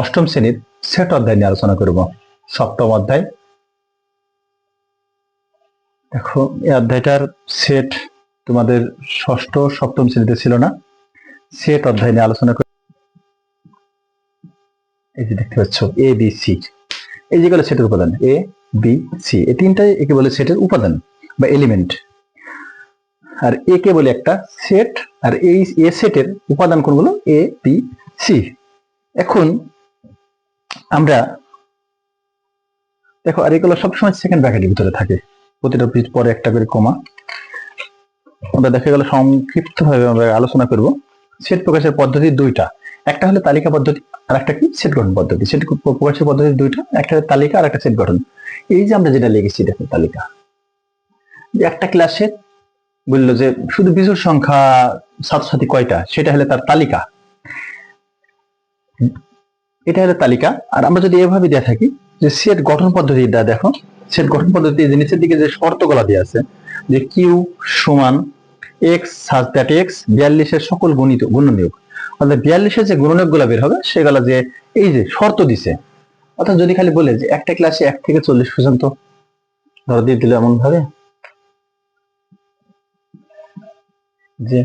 অষ্টম শ্রেণির সেট অধ্যায় নিয়ে আলোচনা করব। সপ্তম অধ্যায়। দেখো, এই অধ্যায়টার সেট তোমাদের ষষ্ঠ, সপ্তম শ্রেণীতে ছিল না। সেট অধ্যায় নিয়ে আলোচনা করি। এই যে দেখতে পাচ্ছ এ বি সি এই যেগুলো সেটের উপাদান এ বি সি এই তিনটাই একে বলে সেটের উপাদান বা এলিমেন্ট আর এ কে বলে একটা সেট আর এই এ সেটের উপাদান কোনগুলো? এ বি সি এখন আমরা, দেখো, আর এগুলো সবসময় সেকেন্ড ব্র্যাকেটের ভিতরে থাকে। প্রতিটা পিস পরে একটা করে কমা আমরা দেখা গেল সংক্ষিপ্ত ভাবে আমরা আলোচনা করব। সেট প্রকাশের পদ্ধতি দুইটা। একটা হলো তালিকা পদ্ধতি, আর একটা কি? সেট গঠন পদ্ধতি। সেট প্রকাশের পদ্ধতি দুইটা, একটা তালিকা, আর একটা সেট গঠন। এই যে আমরা যেটা লিখেছি, দেখো, তালিকা। যে একটা ক্লাসে বলল যে, শুধু বিজুর সংখ্যা ছাত্রছাত্রী কয়টা? সেটা হলে তার তালিকা। এটা হলো তালিকা। আর আমরা যদি এভাবে দেওয়া থাকি যে সেট গঠন পদ্ধতিটা দেখো সেট গঠন পদ্ধতি যে নিচের দিকে যে শর্তগুলো দেওয়া আছে, যে কিউ সমান এক্স সাজ দ্যাট এক্স বিয়াল্লিশের সকল গণিত গুণনীয়ক। অর্থাৎ বিয়াল্লিশের যে গুণনীয়কগুলা বের হবে, সেগুলো যে এই যে শর্ত দিছে, অর্থাৎ যদি খালি বলে যে একটা ক্লাসে এক থেকে চল্লিশ পর্যন্ত, ধরো দিয়ে দিল এমন ভাবে যে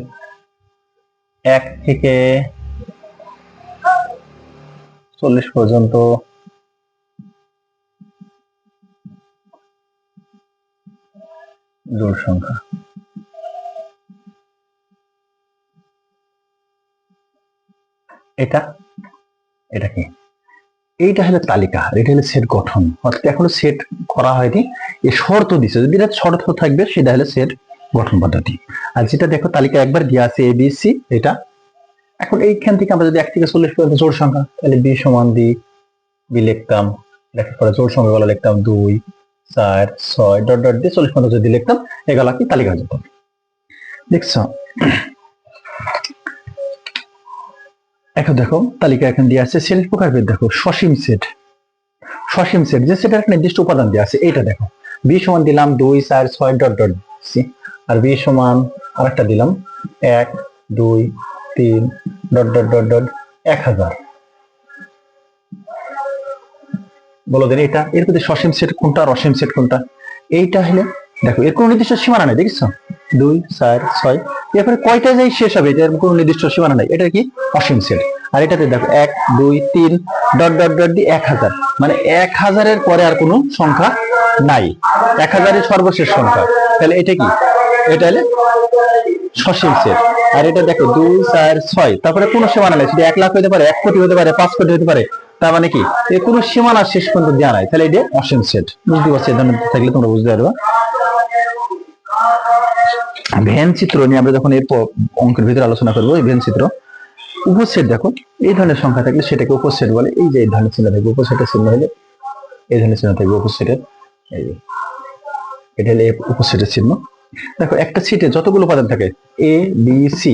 এক থেকে চল্লিশ পর্যন্ত। জোড় সংখ্যা। এটা এটা কি? এইটা হলো তালিকা, এটা হলো সেট গঠন। অর্থাৎ এখনও সেট করা হয়নি। এই শর্ত দিছে, যদি এটা শর্ত থাকবে, সেটা হলো সেট গঠন পদ্ধতি। আর যেটা দেখো, তালিকা একবার দেওয়া আছে এ বি সি এটা এখন এইখান থেকে আমরা যদি এক থেকে চল্লিশ পর্যন্ত জোড় সংখ্যা, তাহলে বি সমান দি, বি লিখতাম, লেখার পরে জোড় সংখ্যা গুলো লিখতাম দুই, চার, ছয়, ডট ডট দিয়ে চল্লিশ পর্যন্ত যদি লিখতাম, এগুলা কি তালিকা যেত। দেখছ? এখন দেখো, তালিকা এখানে দিয়ে আছে, সেট প্রকার ভেদ দেখো, সসীম সেট। সসীম সেট, যে সেটার একটা নির্দিষ্ট উপাদান দেওয়া আছে, এইটা দেখো। বি সমান দিলাম দুই, চার, ছয়, ডট ডট আর বি সমান আরেকটা দিলাম, এক, দুই তিন, ডট ডট ডট ডট, এক হাজার। বলো দিন, এটা, এর মধ্যে সসীম সেট কোনটা আর অসীম সেট কোনটা? এইটা হলে, দেখো, এর কোনো নির্দিষ্ট সীমানা নেই, দেখছ? দুই, চার, ছয় এরপরে কয়টা যাই শেষ হবে, এটার কোনো নির্দিষ্ট সীমানা নেই, এটা কি? অসীম সেট। আর এটাতে দেখো, এক, দুই, তিন, ডট ডট ডট এক হাজার। মানে এক হাজারের পরে আর কোনো সংখ্যা নাই। এক হাজারের সর্বশেষ সংখ্যা। তাহলে এটা কি? এটা হলে সসীম সেট। আর এটা দেখো, দুই, চার, ছয়। তারপরে কোনো সীমানা নেই এক লাখ হতে পারে, এক কোটি হতে পারে, পাঁচ কোটি হতে পারে। তার মানে কি? এর কোনো সীমানা শেষ পর্যন্ত দেওয়া নাই। তাহলে এটা অসীম সেট। বুঝতে পারছি থাকলে তোমরা বুঝতে পারবা। ভ্যান চিত্র নিয়ে আমরা যখন এরপর অঙ্কের ভিতরে আলোচনা করব, এই ভ্যান চিত্র, উপসেট দেখো, এই ধরনের সংখ্যা থাকলে সেটাকে উপসেট বলে। এই যে এই ধরনের চিহ্ন থাকবে, উপসেটের চিহ্ন হলে এই ধরনের চিহ্ন থাকবে উপসেটের। এটা হলে উপসেটের চিহ্ন। দেখো, একটা সিটে যতগুলো উপাদান থাকে এ বি সি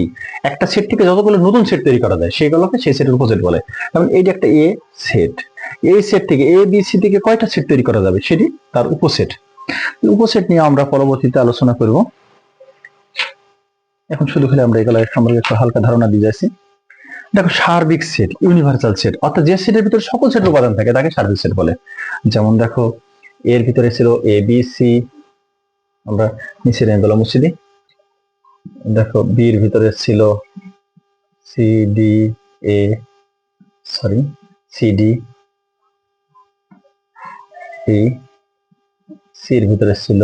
একটা সেট থেকে যতগুলো নতুন সেট তৈরি করা যায়, সেগুলোকে সেই সেটের উপসেট বলে। যেমন এইটা একটা এ সেট এই সেট থেকে এ বি সি থেকে কয়টা সেট তৈরি করা যাবে? সেটি তার উপসেট। উপসেট নিয়ে আমরা পরবর্তীতে আলোচনা করব। এখন শুধু খালি আমরা এগুলো সম্পর্কে একটু হালকা ধারণা দিয়ে যাচ্ছি। দেখো, সার্বিক সেট ইউনিভার্সাল সেট অর্থাৎ যে সেটের ভিতরে সকল সেটের উপাদান থাকে, তাকে সার্বিক সেট বলে। যেমন দেখো, এর ভিতরে ছিল এ বি সি আমরা নিচের এগুলো মুছে দিই দেখো বির ভিতরে ছিল C D A sorry C D E সির ভিতরে ছিল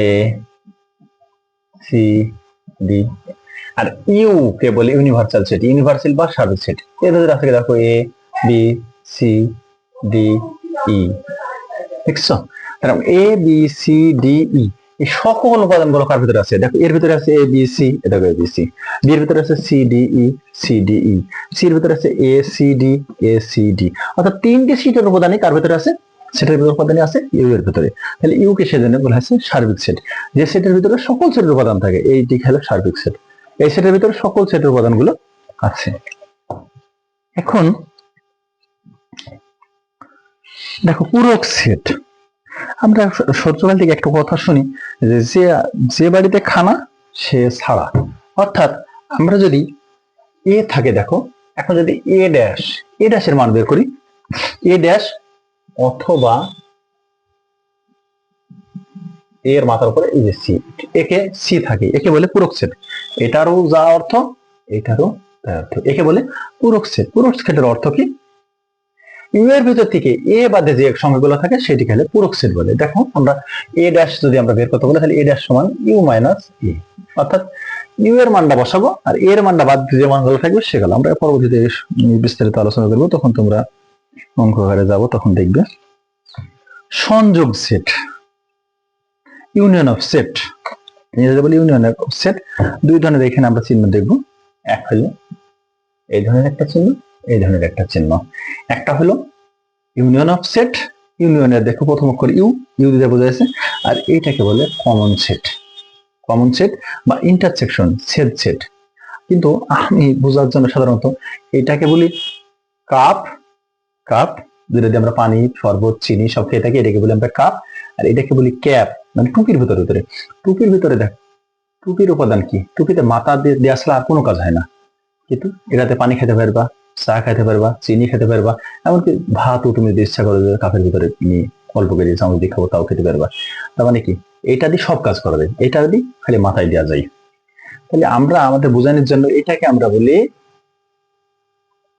এ সি ডি আর ইউ কে বলে ইউনিভার্সাল সেট ইউনিভার্সাল বা সার্বিক সেট এর ভিতরে আছে দেখো A B C D E দেখছ? তাহলে A B C D E এই সকল উপাদানগুলো কার ভিতরে আছে? দেখো, এর ভিতরে আছে এ বি সি দেখো এ বি সি বি এর ভিতরে আছে C D E C D E C এর ভিতরে আছে A C D A C D অর্থাৎ তিনটি সিটের উপাদানই কার ভিতরে আছে? সেটের ভিতরে উপাদানই আছে ইউ এর ভিতরে। তাহলে ইউ কে সেজন্য বলা হয়েছে সার্বিক সেট। যে সেটের ভিতরে সকল সেটের উপাদান থাকে এইটি হলো সার্বিক সেট। এই সেটের ভিতরে সকল সেটের উপাদানগুলো আছে। এখন দেখো পূরক সেট। আমরা ছোটকাল থেকে একটা কথা শুনি যে যে যে বাড়িতে খানা, সে ছাড়া। অর্থাৎ আমরা যদি এ থাকে, দেখো, এখন যদি এ ড্যাশ, এ ড্যাশের মান বের করি। এ ড্যাশ অথবা এর মাথার উপরে এই যে সি, একে সি থাকে, একে বলে পূরক সেট। এটারও যা অর্থ, এটারও তাই অর্থ। একে বলে পূরক সেট। পূরক সেটের অর্থ কি? ইউ এর ভিতর থেকে এ বাদে যে সংখ্যাগুলো থাকে সেটি খেলে পূরক সেট বলে। দেখো, আমরা এ ড্যাশ যদি আমরা বের করতে বলে, তাহলে এ ড্যাশ সমান ইউ মাইনাস এ অর্থাৎ ইউ এর মানটা বসাবো, আর এর মানটা বাদ যে মানগুলো থাকবে সেগুলো আমরা পরবর্তীতে বিস্তারিত আলোচনা করব, তখন তোমরা অঙ্ক ঘরে যাব, তখন দেখবে। সংযোগ সেট ইউনিয়ন অফ সেট ইংরেজি বলি ইউনিয়ন অফ সেট দুই ধরনের এখানে আমরা চিহ্ন দেখব। এক হলো এই ধরনের একটা চিহ্ন এই ধরনের একটা চিহ্ন। একটা হলো ইউনিয়ন অফ সেট ইউনিয়নের দেখো প্রথম অক্ষর ইউ ইউ দিয়ে বোঝা যাচ্ছে। আর এইটাকে বলে কমন সেট কমন সেট বা ইন্টারসেকশন সেট সেট কিন্তু আমি বোঝার জন্য সাধারণত এটাকে বলি কাপ কাপ যেটা দিয়ে আমরা পানি, শরবত, চিনি সব খেয়ে থাকি, এটাকে বলি আমরা কাপ আর এটাকে বলি ক্যাপ মানে টুপির ভিতরে ভিতরে। টুপির ভিতরে দেখ, টুপির উপাদান কি? টুপিতে মাথা দিয়ে দেওয়া ছাড়া আর কোনো কাজ হয় না। কিন্তু এটাতে পানি খেতে পারবা। চা খেতে পারবা, চিনি খেতে পারবা, এমনকি ভাতও তুমি যদি ইচ্ছা করো কাপের ভিতরে নিয়ে অল্প করে চামচ দিয়ে খাব, তাও খেতে পারবা। তার মানে কি? এটা দিয়ে সব কাজ করা যায়। এটা দিয়ে খালি মাথায় দেওয়া যায়। তাহলে আমরা আমাদের বোঝানোর জন্য এটাকে আমরা বলি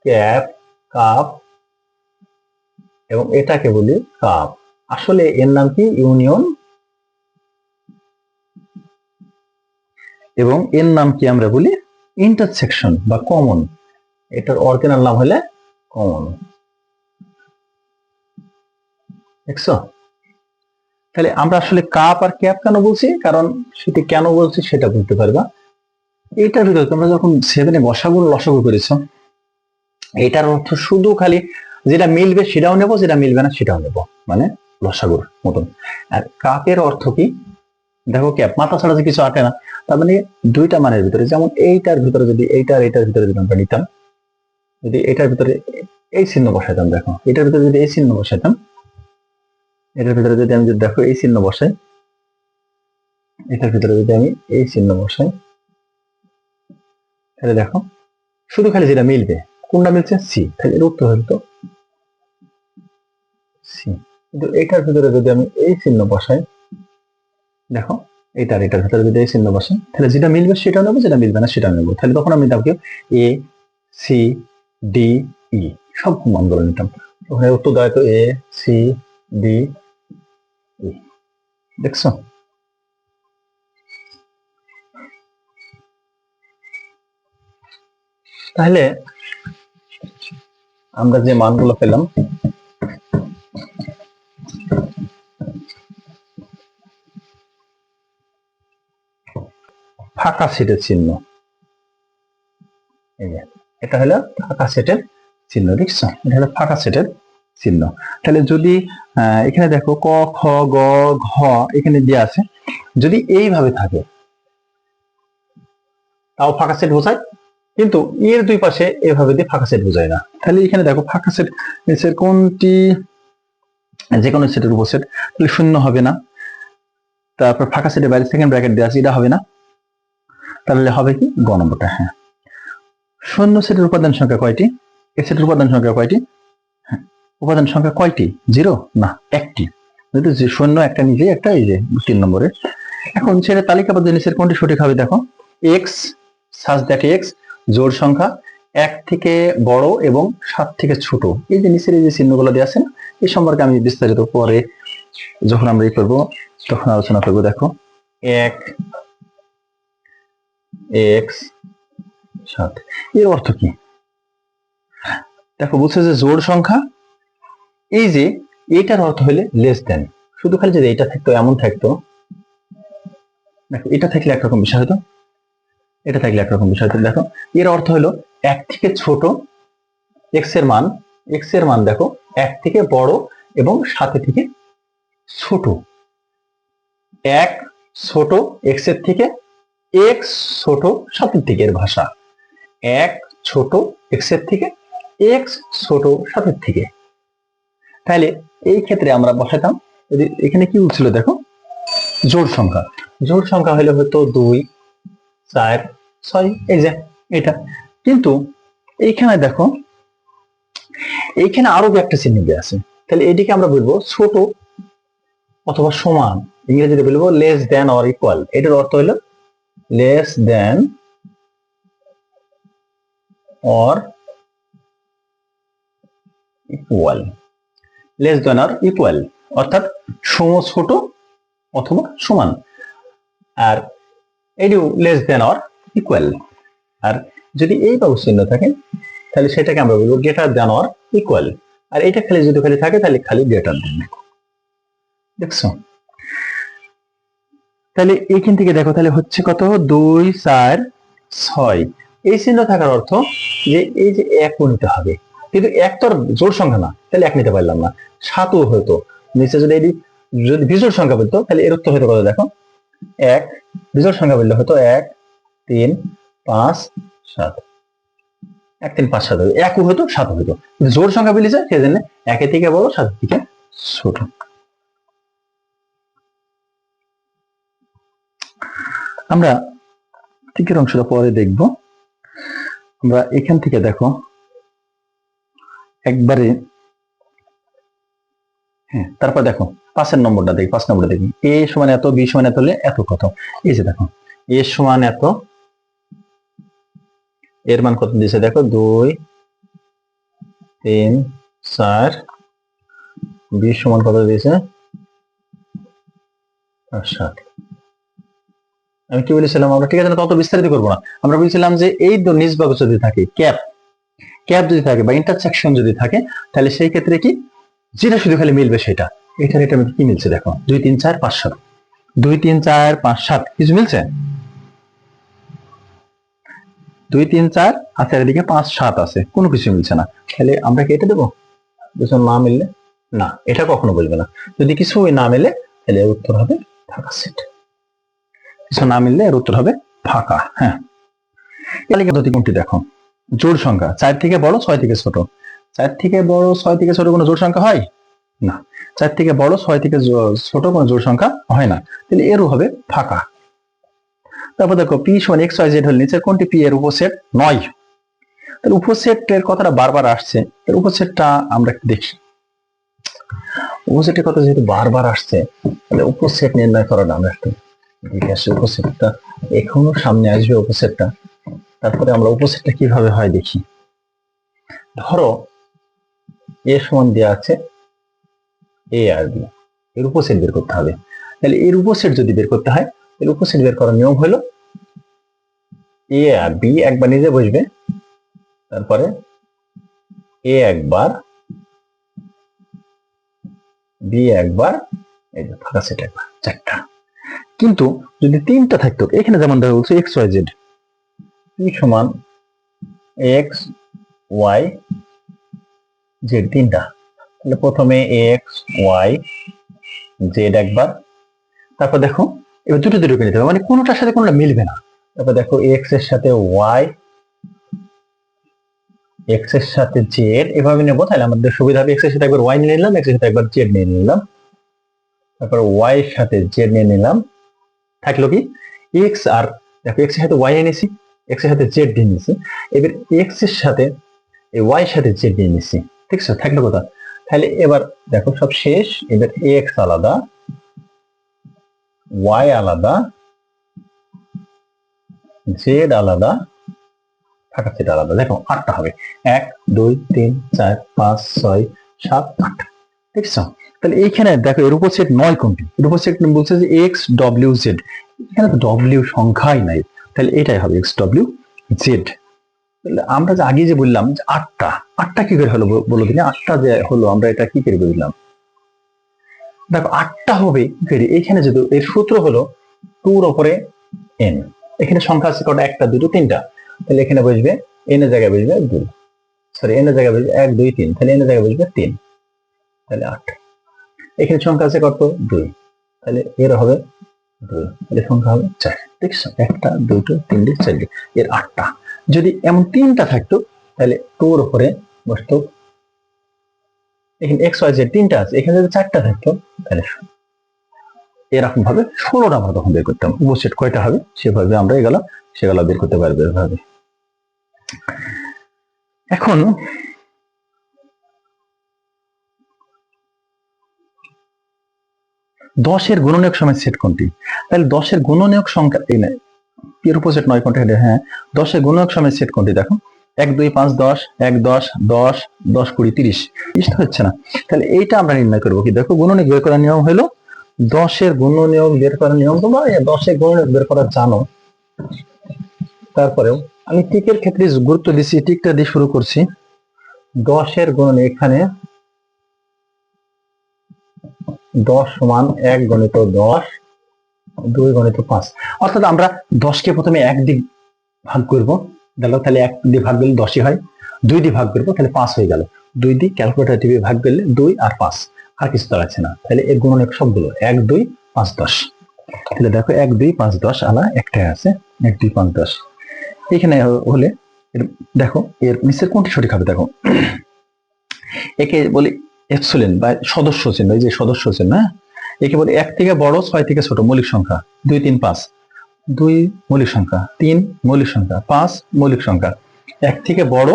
ক্যাপ, কাপ এবং এটাকে বলি কাপ। আসলে এর নাম কি? ইউনিয়ন এবং এর নাম কি আমরা বলি? ইন্টারসেকশন বা কমন। এটার অরিজিনাল নাম হলে কমন দেখছ? তাহলে আমরা আসলে কাপ আর ক্যাপ কেন বলছি? কারণ সেটি কেন বলছি সেটা বলতে পারবা। এটার ভিতরে তোমরা যখন সেভেনে বসাগুলো লসাগু করেছ, এটার অর্থ শুধু খালি যেটা মিলবে সেটাও নেব, যেটা মিলবে না সেটাও নেব মানে লসাগুর মতন। আর কাপের অর্থ কি? দেখো ক্যাপ মাথা ছাড়া যে কিছু আটে না। তার মানে দুইটা মানের ভিতরে, যেমন এইটার ভিতরে যদি এইটার এইটার ভিতরে যদি আমরা নিতাম যদি এটার ভিতরে এই চিহ্ন বসাইতাম, দেখো, এটার ভিতরে যদি এই চিহ্ন বসাইতাম, এটার ভিতরে যদি আমি যদি দেখো এই চিহ্ন বসাই, এটার ভিতরে যদি আমি এই চিহ্ন বসাই, তাহলে দেখো, শুধু খালি যেটা মিলবে, কোনটা মিলছে? সি তাহলে এর উত্তর হতো সি কিন্তু এটার ভিতরে যদি আমি এই চিহ্ন বসাই, দেখো এটার এটার ভিতরে যদি এই চিহ্ন বসাই, তাহলে যেটা মিলবে সেটা নেব, যেটা মিলবে না সেটা নেব। তাহলে তখন আমি তাকে এ সি ডি, ই, সব মানগুলো নিতাম। ওখানে উত্তর দেওয়া এ, সি, ডি, ই। দেখছ? তাহলে আমরা যে মানগুলো পেলাম, ফাঁকা সিটের চিহ্ন। এটা হলো ফাঁকা সেটের চিহ্ন, দেখছ? এটা হলো ফাঁকা সেটের চিহ্ন। তাহলে যদি এখানে দেখো ক, খ, গ, ঘ এখানে দেওয়া আছে। যদি এইভাবে থাকে, তাও ফাঁকা সেট বোঝায়, কিন্তু এর দুই পাশে এভাবে দিয়ে ফাঁকা সেট বোঝায় না। তাহলে এখানে দেখো ফাঁকা সেট নিচের কোনটি? যে কোনো সেটের উপর সেট, তাহলে শূন্য হবে না। তারপর ফাঁকা সেটের বাইরে সেকেন্ড ব্র্যাকেট দেওয়া আছে, এটা হবে না। তাহলে হবে কি? গ নম্বরটা হ্যাঁ। শূন্য সেটের উপাদান সংখ্যা কয়টি? এ সেটের উপাদান সংখ্যা কয়টি? হ্যাঁ, উপাদান সংখ্যা কয়টি? জিরো? না একটি। যে শূন্য একটা নিজে একটা এই যে তিন নম্বরে এখন ছেড়ে তালিকাবদ্ধ নিচের কোনটি সঠিক হবে দেখো? এক্স সাজ দ্যাট এক্স জোড় সংখ্যা এক থেকে বড় এবং সাত থেকে ছোট। এই যে নিচের এই যে চিহ্নগুলো দেওয়া আছে না এই সম্পর্কে আমি বিস্তারিত পরে যখন আমরা ই করব তখন আলোচনা করব দেখো। এক এক্স সাত। এর অর্থ কি? দেখো, বলছে যে জোড় সংখ্যা, এই যে এটার অর্থ হলে লেস দেন শুধু খালি যদি এটা থাকতো, এমন থাকতো। দেখো, এটা থাকলে একরকম বিষয় হতো। এটা থাকলে একরকম বিষয় হতো। দেখো, এর অর্থ হলো এক থেকে ছোট এক্সের মান এক্সের মান দেখো, এক থেকে বড় এবং সাথে থেকে ছোট। এক ছোট এক্সের থেকে এক্স ছোট সাতের থেকে এর ভাষা। এক ছোট এক্সের থেকে এক্স ছোট সাতের থেকে। তাহলে এই ক্ষেত্রে আমরা বসাতাম যদি এখানে কি ছিল দেখো? জোড় সংখ্যা। জোড় সংখ্যা হলে হয়তো দুই, চার, ছয়, এই যে এটা। কিন্তু এইখানে দেখো, এইখানে আরও একটা চিহ্ন দেওয়া আছে। তাহলে এটিকে আমরা বলব ছোট অথবা সমান। ইংরেজিতে বলব লেস দেন অর ইকুয়াল এটার অর্থ হলো less than or equal less than or equal অর্থাৎ সম ছোট অথবা সমান। আর এটিও লেস দেন অর ইকুয়াল আর যদি এই বাবু চিহ্ন থাকে, তাহলে সেটাকে আমরা বলব গ্রেটার দেন অর ইকুয়াল আর এটা খালি যদি খালি থাকে, তাহলে খালি গ্রেটার দেন দেখছ? তাহলে এইখান থেকে দেখো, তাহলে হচ্ছে কত? দুই, চার, ছয়। এই চিহ্ন থাকার অর্থ যে এই যে এক নিতে হবে। কিন্তু এক তো জোর সংখ্যা না, তাহলে এক নিতে পারলাম না। সাতও হতো নিচে যদি এটি যদি বিজোড় সংখ্যা বলতো, তাহলে এর উত্তর হতো কত দেখো? এক, বিজোড় সংখ্যা বললে হতো এক, তিন, পাঁচ, সাত। এক, তিন, পাঁচ, সাত একও হতো সাত হতো কিন্তু জোর সংখ্যা বলেছে সেই জন্য একের থেকে বড়, সাতের থেকে ছোট। আমরা টিকের অংশটা পরে দেখব। আমরা এখান থেকে দেখো, একবারে হ্যাঁ তারপর দেখো পাঁচের নম্বরটা দেখি, পাঁচ নম্বরটা দেখি। এ সমান এত, বি সমান এত হলে এত কত? এই যে দেখো, এ সমান এত, এর মান কত দিয়েছে দেখো? দুই, তিন, চার, বি সমান কত দিয়েছে? সাত। আমি কি বলেছিলাম? আমরা ঠিক আছে তত বিস্তারিত করব না। আমরা বলছিলাম যে এই দো নিজ বাক্স যদি থাকে, ক্যাপ ক্যাপ যদি থাকে বা ইন্টারসেকশন যদি থাকে, তাহলে সেই ক্ষেত্রে কি? যেটা শুধু খালি মিলবে সেটা। এখানে এটা কি মিলছে দেখো? দুই, তিন, চার, পাঁচ, সাত। দুই, তিন, চার, পাঁচ, সাত। কিছু মিলছে? দুই, তিন, চার, আর চারিদিকে পাঁচ, সাত আছে। কোনো কিছু মিলছে না। তাহলে আমরা কি এটা দেবো? কিছু না মিললে? না, এটা কখনো বলবে না। যদি কিছু না মেলে, তাহলে উত্তর হবে ফাঁকা সেট কিছু না মিললে এর উত্তর হবে ফাঁকা হ্যাঁ। তালিকা পদ্ধতি কোনটি দেখো? জোড় সংখ্যা, চার থেকে বড়, ছয় থেকে ছোট। চার থেকে বড়, ছয় থেকে ছোট কোনো জোড় সংখ্যা হয়? না। চার থেকে বড়, ছয় থেকে ছোট কোনো জোড় সংখ্যা হয় না। তাহলে এরও হবে ফাঁকা। তারপর দেখো, পি সমান এক্স, ওয়াই, জেড হল নিচের কোনটি পি এর উপসেট নয়? তাহলে উপসেটের কথাটা বারবার আসছে। এর উপসেটটা আমরা দেখি। উপসেটের কথা যেহেতু বারবার আসছে, তাহলে উপসেট নির্ণয় করাটা আমরা একটু আসি উপসেটটা এখনও সামনে আসবে উপসেটটা। তারপরে আমরা উপসেটটা কীভাবে হয় দেখি। ধরো, এ সমান দেওয়া আছে এ আর বি। এর উপসেট বের করতে হবে। তাহলে এর উপসেট যদি বের করতে হয়, এর উপসেট বের করার নিয়ম হলো এ আর বি একবার নিজে বসবে। তারপরে এ একবার, বি একবার, এই যে ফাঁকা সেট একবার, চারটা। কিন্তু যদি তিনটা থাকতো, এখানে যেমন দেখা বলছে এক্স ওয়াই জেড সমান এক্স ওয়াই জেড তিনটা। তাহলে প্রথমে এক্স ওয়াই জেড একবার, তারপর দেখো, এবার দুটো দুটো নিতে হবে মানে কোনোটার সাথে কোনোটা মিলবে না। তারপর দেখো এক্সের সাথে ওয়াই এক্সের সাথে জেড এভাবে নেব, তাহলে আমাদের সুবিধা হবে এক্সের সাথে একবার ওয়াই নিয়ে নিলাম এক্সের সাথে একবার জেড নিয়ে নিলাম। তারপর ওয়াই এর সাথে জেড নিয়ে নিলাম। থাকল কি? এক্স আর দেখো এক্সের সাথে ওয়াই এনেছি এক্সের সাথে জেড নিয়ে নিয়েছি এবার এক্সের সাথে এই ওয়াই এর সাথে জেড নিয়ে নিয়েছি ঠিক আছে? থাকল কথা তাহলে এবার দেখো, সব শেষ। এবার এক্স আলাদা ওয়াই আলাদা জেড আলাদা, ফাঁকা সেট আলাদা। দেখো, আটটা হবে। এক, দুই, তিন, চার, পাঁচ, ছয়, সাত, আট। আছে তাহলে এইখানে দেখো, এর উপর সেট নয় কোনটি? এর উপর সেট বলছে যে এক্স ডব্লিউ জেড এখানে তো ডব্লিউ সংখ্যাই নাই। তাহলে এটাই হবে এক্স ডব্লিউ জেড আমরা যে আগে যে বললাম যে আটটা আটটা কি করে হলো বলো দিনে আটটা যে হলো, আমরা এটা কি করে বুঝলাম? দেখো, আটটা হবে কি এখানে যেহেতু এর সূত্র হলো টুর ওপরে এন এখানে সংখ্যা আছে কটা? একটা, দুটো, তিনটা। তাহলে এখানে বসবে এন জায়গায় বসবে দুই। সরি এন জায়গায় বসবে এক, দুই, তিন। তাহলে এন জায়গায় বসবে তিন। তাহলে আট। এখানে সংখ্যা আছে কত? দুই। তাহলে এর হবে দুই। তাহলে সংখ্যা হবে চার। দেখছ? একটা, দুটো, তিনটে, চারটে। এর আটটা। যদি এমন তিনটা থাকতো, তাহলে টুর উপরে বসতো এখানে এক্স ওয়াই জেড তিনটা আছে। এখানে যদি চারটা থাকতো, তাহলে এরকম ভাবে ষোলোটা আমরা তখন বের করতাম। উপসেট কয়টা হবে? সেভাবে আমরা এগুলো, সেগুলো বের করতে পারব এভাবে। এখন দশের গুণনীয়ক সময় সেট কোনটি? তাহলে দশের গুণনীয়ক সংখ্যা, এই না, এর উপসেট নয় কোনটা? হ্যাঁ দশের গুণনীয়ক সময় সেট কোনটি? দেখো, এক, দুই, পাঁচ, দশ, এক, দশ দশ দশ, কুড়ি, তিরিশ তিরিশটা হচ্ছে না। তাহলে এইটা আমরা নির্ণয় করব কি? দেখো, গুণনীয়ক বের করার নিয়ম হলো দশের গুণনীয়ক বের করার নিয়ম তোমরা দশের গুণনীয়ক বের করা জানো। তারপরেও আমি টিকের ক্ষেত্রে গুরুত্ব দিচ্ছি টিকটা দিয়ে শুরু করছি, দশের গুণন এখানে দশ সমান এক গণিত দশ, দুই গণিত পাঁচ। অর্থাৎ আমরা দশকে প্রথমে এক দিক ভাগ করব। গেল, তাহলে এক দিয়ে ভাগ করলে দশই হয়। দুই দিয়ে ভাগ করব, তাহলে পাঁচ হয়ে গেল। দুই দিয়ে ক্যালকুলেটার টিপে ভাগ করলে দুই আর পাঁচ। আর কিছু দাঁড়াচ্ছে না। তাহলে এর গুণনের সবগুলো, এক, দুই, পাঁচ, দশ। তাহলে দেখো, এক, দুই, পাঁচ, দশ আলা একটাই আছে। এক, দুই, পাঁচ, দশ। এখানে হলে দেখো, এর নিচের কোনটি সঠিক হবে? দেখো। একে বলি এপসিলন বা সদস্য চিহ্ন এই যে সদস্য চিহ্ন হ্যাঁ? একে বলি এক থেকে বড়, ছয় থেকে ছোট, মৌলিক সংখ্যা। দুই, তিন, পাঁচ। দুই, মৌলিক সংখ্যা। তিন, মৌলিক সংখ্যা। পাঁচ, মৌলিক সংখ্যা। এক থেকে বড়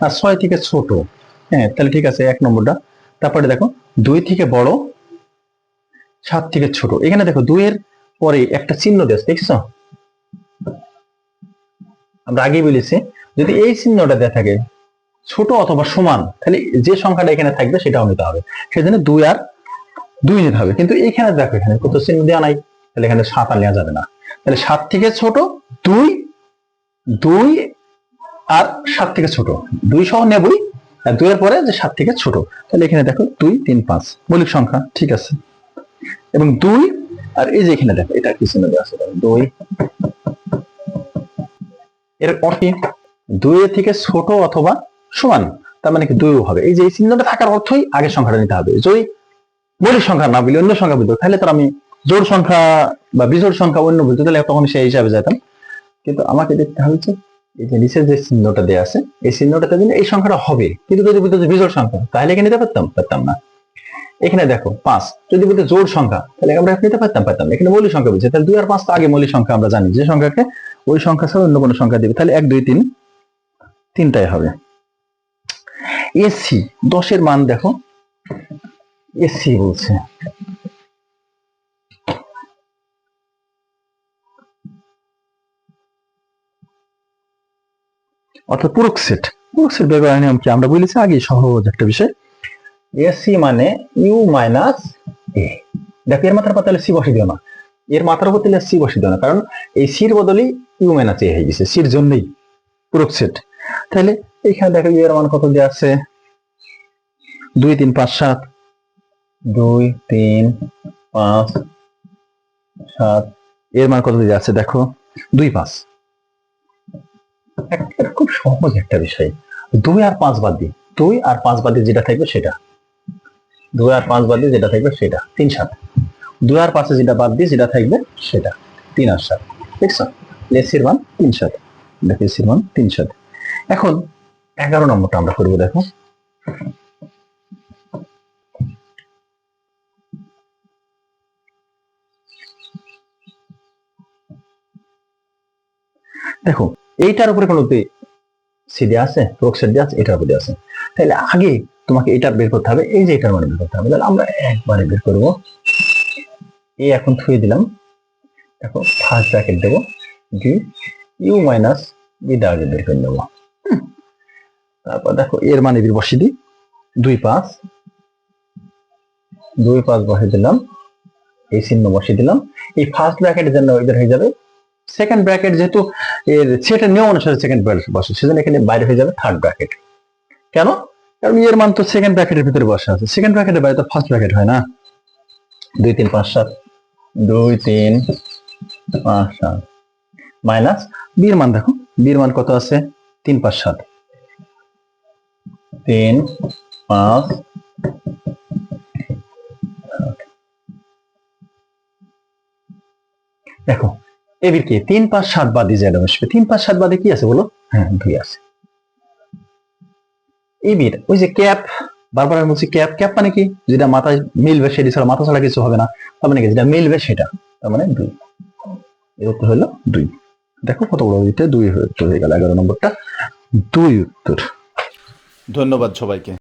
আর ছয় থেকে ছোট। হ্যাঁ তাহলে ঠিক আছে, এক নম্বরটা। তারপরে দেখো, দুই থেকে বড়, সাত থেকে ছোট। এখানে দেখো, দুইয়ের পরে একটা চিহ্ন দেশ দেখছ? আমরা আগেই বলেছি, যদি এই চিহ্নটা দেওয়া থাকে ছোট অথবা সমান, তাহলে যে সংখ্যাটা এখানে থাকবে সেটাও নিতে হবে। সেজন্য দুই আর দুই নিতে হবে। কিন্তু এখানে দেখো, এখানে কত চিহ্ন দেওয়া নাই, তাহলে এখানে সাত আর নেওয়া যাবে না। তাহলে সাত থেকে ছোট, দুই দুই আর সাত থেকে ছোট। দুই সহ নেবই, আর দুইয়ের পরে যে সাত থেকে ছোট। তাহলে এখানে দেখো, দুই, তিন, পাঁচ। মৌলিক সংখ্যা, ঠিক আছে। এবং দুই, আর এই যে এখানে দেখো, এটা কি চিহ্ন দেওয়া আছে? দুই। এর অর্থ? দুইয়ের থেকে ছোট অথবা সমান, তার মানে কি দুইও হবে। এই যে এই চিহ্নটা থাকার অর্থই আগের সংখ্যাটা নিতে হবে। যদি মৌলিক সংখ্যা না বলি অন্য সংখ্যা বলতো তাহলে তো আমি জোর সংখ্যা বা বিজোড় সংখ্যা অন্য বলতো তাহলে তখন সেই হিসাবে যেতাম কিন্তু আমাকে দেখতে হবে এই যে নিচের যে চিহ্নটা দেওয়া আছে, এই চিহ্নটাতে দিলে এই সংখ্যাটা হবে। কিন্তু যদি বলতো যে বিজোড় সংখ্যা, তাহলে কি নিতে পারতাম? পারতাম না। এখানে দেখো, পাঁচ। যদি বলতে জোর সংখ্যা, তাহলে আমরা নিতে পারতাম পারতাম। এখানে মৌলিক সংখ্যা বলছে, তাহলে দুই আর পাঁচ তো আগে মৌলিক সংখ্যা আমরা জানি। যে সংখ্যাকে ওই সংখ্যা ছাড়া অন্য কোনো সংখ্যা দিবে, তাহলে এক, দুই, তিন, তিনটাই হবে। এসি, দশের মান দেখো। এসি বলছে। অর্থাৎ পুরুক সেট। ব্যবহার নিয়ম কি? আমরা বলেছি আগে সহজ একটা বিষয়। এসি মানে ইউ মাইনাস এ। দেখো, এর মাথার পাতালে সি বসে দিও না। এর মাথার উপর দিলে সি বসে দিও না। কারণ এই সির বদলেই ইউ মাইনাস এ হয়ে গেছে। সির জন্যই পুরুক সেট। তাহলে এখানে দেখো ইউ এর মান কত দেওয়া আছে? দুই, তিন, পাঁচ, সাত। দুই, তিন, পাঁচ, সাত। এর মান কত দেওয়া আছে দেখো? দুই, পাঁচ। খুব সহজ একটা বিষয়। দুই আর পাঁচ বাদ দিই। দুই আর পাঁচ বাদ দিয়ে যেটা থাকবে সেটা। দুই আর পাঁচ বাদ দিয়ে যেটা থাকবে সেটা। তিন, সাত। দুই আর পাঁচে যেটা বাদ দিয়ে যেটা থাকবে সেটা। তিন আর সাত। ঠিক দেখছ এসির মান তিন, সাত। দেখো এসির মান তিন, সাত। এখন এগারো নম্বরটা আমরা করব, দেখো। দেখো, এইটার উপরে কোনো সিডি আছে প্রক্সেট দিয়ে আছে, এটার উপরে আছে। তাহলে আগে তোমাকে এটা বের করতে হবে, এই যে এটার মানে বের করতে হবে। তাহলে আমরা একবারে বের করব। এই এখন থুয়ে দিলাম। দেখো ফার্স্ট ব্র্যাকেট দেবো ইউ মাইনাস বিটা আগে বের করে নেব। তারপর দেখো, এর মানে দিয়ে বসিয়ে দিই দুই পাঁচ দুই পাঁচ বসিয়ে দিলাম, এই চিহ্ন বসিয়ে দিলাম। এই ফার্স্ট ব্র্যাকেটের জন্য এদের হয়ে যাবে সেকেন্ড ব্র্যাকেট যেহেতু এর সেটার নিয়ম অনুসারে সেকেন্ড ব্র্যাকেট বসে, সেজন্য এখানে বাইরে হয়ে যাবে থার্ড ব্র্যাকেট কেন? কারণ এর মান তো সেকেন্ড ব্র্যাকেটের ভিতরে বসে আছে। সেকেন্ড ব্র্যাকেটের বাইরে তো ফার্স্ট ব্র্যাকেট হয় না। দুই তিন পাঁচ সাত, দুই তিন পাঁচ সাত। মাইনাস বির মান দেখো বির মান কত আছে? তিন পাঁচ সাত। তিন, পাঁচ। দেখো, এবির কি? তিন, পাঁচ, সাত বাদে যেটা বসবে তিন, পাঁচ, সাত বাদে কি আছে বলো? হ্যাঁ দুই আছে। এবির, ওই যে ক্যাপ, বারবার বলছি ক্যাপ। ক্যাপ মানে কি? যেটা মাথায় মিলবে সেটি ছাড়া, মাথা ছাড়া কিছু হবে না। তার মানে কি? যেটা মিলবে সেটা। তার মানে দুই। এর উত্তর হলো দুই। দেখো কত বড় দুই উত্তর হয়ে গেল। এগারো নম্বরটা। দুই উত্তর। ধন্যবাদ সবাইকে।